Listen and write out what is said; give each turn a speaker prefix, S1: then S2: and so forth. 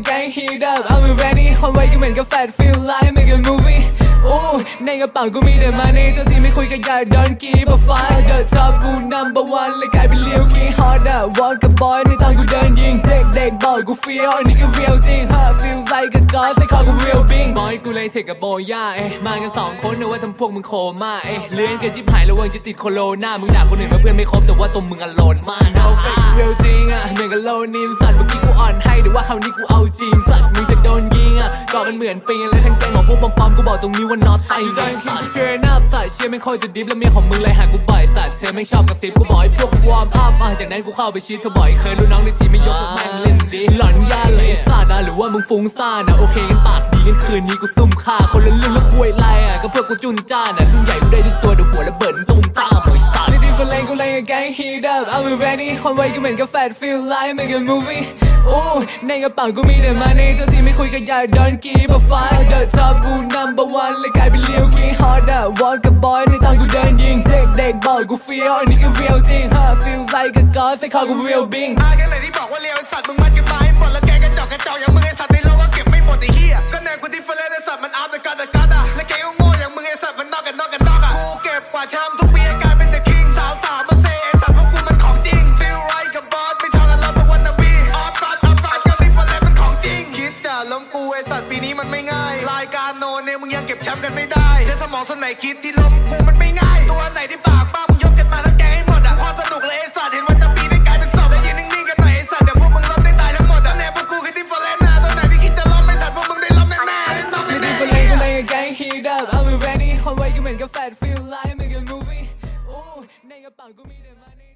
S1: gang heat up I'm ready ความไวก็เหมือนกับแฟด feel like make a movie Ooh ในกระเป๋ากูมีแต่ money เจ้าที่ไม่คุยกับยายดอนกีบอฟ้า The top กู number one เลยกลายเป็นเลี้ยวกี้ hot up walk กับบอยในตอนกูเดินยิง เด็กเด็กบอกกู feel อันนี้ก็ real จริง huh feel like a god ใส่คอกู real being บอยกูเลยเทคกับโบย่าเอ้ยมากันสองคนนะว่าทำพวกมึงโคม่าเอ้ยเลื่อนกันชิบหายระวังจะติดโคโรนามึงด่าคนอื่นว่าเพื่อนไม่ครบแต่ว่าตัวมึงอโลนมาก no fake real จริงอะเหมือนกับโลนินสัตว์เมื่อกี้กูอ่อนให้แต่ว่าคราวนี้กูเอาจริงสัตว์มึงจะโดนยิงอะก็มันเหมือนปิงเลยทั้งแกงของพวกปอมๆกูบอกตรงนี้ว่า not ไอ้สัตว์เชื่อหน้าสัตว์เชื่อไม่ค่อยจะดิฟแล้วเมียของมึงเลยหากูบ่อยสัตว์เธอไม่ชอบกระซิบกูบอกให้พวกวอร์มอัพอะจากนั้นกูเข้าไปชีทเธอบ่อยเคยรู้น้องในทีมไม่ยกแม่งเล่นดีหลอนยาเลยสัตว์นะหรือว่ามึงฟุ้งซ่านนะโอเคกันปากดีกันคืนนี้กูซุ่มฆ่าคนละรุ่นแล้วคุยไรอะก็เพื่อกูจุนจ้านะรุ่นใหญ่กูได้ทุกตัวเดี๋ยวหัวระเบิดตุ้มตามบริษัทในดีฟเลงกูเล่นกับแก๊ง heat up I'm ready ความไวก็เหมือนกับ fat feel like make a movie โอ้ในกระเป๋ากูมีแต่ money เจ้าที่ไม่คุยกับยา don't give a fuck the top กู number one เลยกลายเป็นเลี้ยว king hot อะ walk กับ boy ในตอนกูเดินยิง เด็กเด็กๆบอกกู feel อันนี้ก็ real จริง huh feel like a god ใส่คอกู real being
S2: อาแค่ไหนที่บอกว่าเลวไอ้สัตว์มึงมัดกันมาให้หมดแล้วแกกระจอกกระจอกอย่างมึงไอ้สัตว์ในโลกายการโนเนมึงยังเก็บแชมป์กันไม่ได้ใช้สมองส่วนไหนคิดที่ล้มกูมันไม่ง่าย ตัวไหนที่ปากบ้ามึงยกกันมาทั้งแกงให้หมดอะความสนุกเลยไอ้สัตว์เห็นวันนาบีได้กลายเป็นศพแล้วยืนนิ่งๆกันหน่อยไอ้สัตว์เดี๋ยวพวกมึงล้มได้ตายทั้งหมดอะแน่พวกกูคือที่เฟรนนะตัวไหนที่คิดจะล้มไอ้สัตว์พวกมึงได้ล้มแน่ๆได้ต้อง
S1: ใน
S2: แน่
S1: ดี
S2: ๆ
S1: ฟเลงกูเล่นกับแก๊ง heat up I'm ready ความไวก็เหมือนกับ fat feel like make a movie โอ้ในกระเป๋ากูมีแต่ money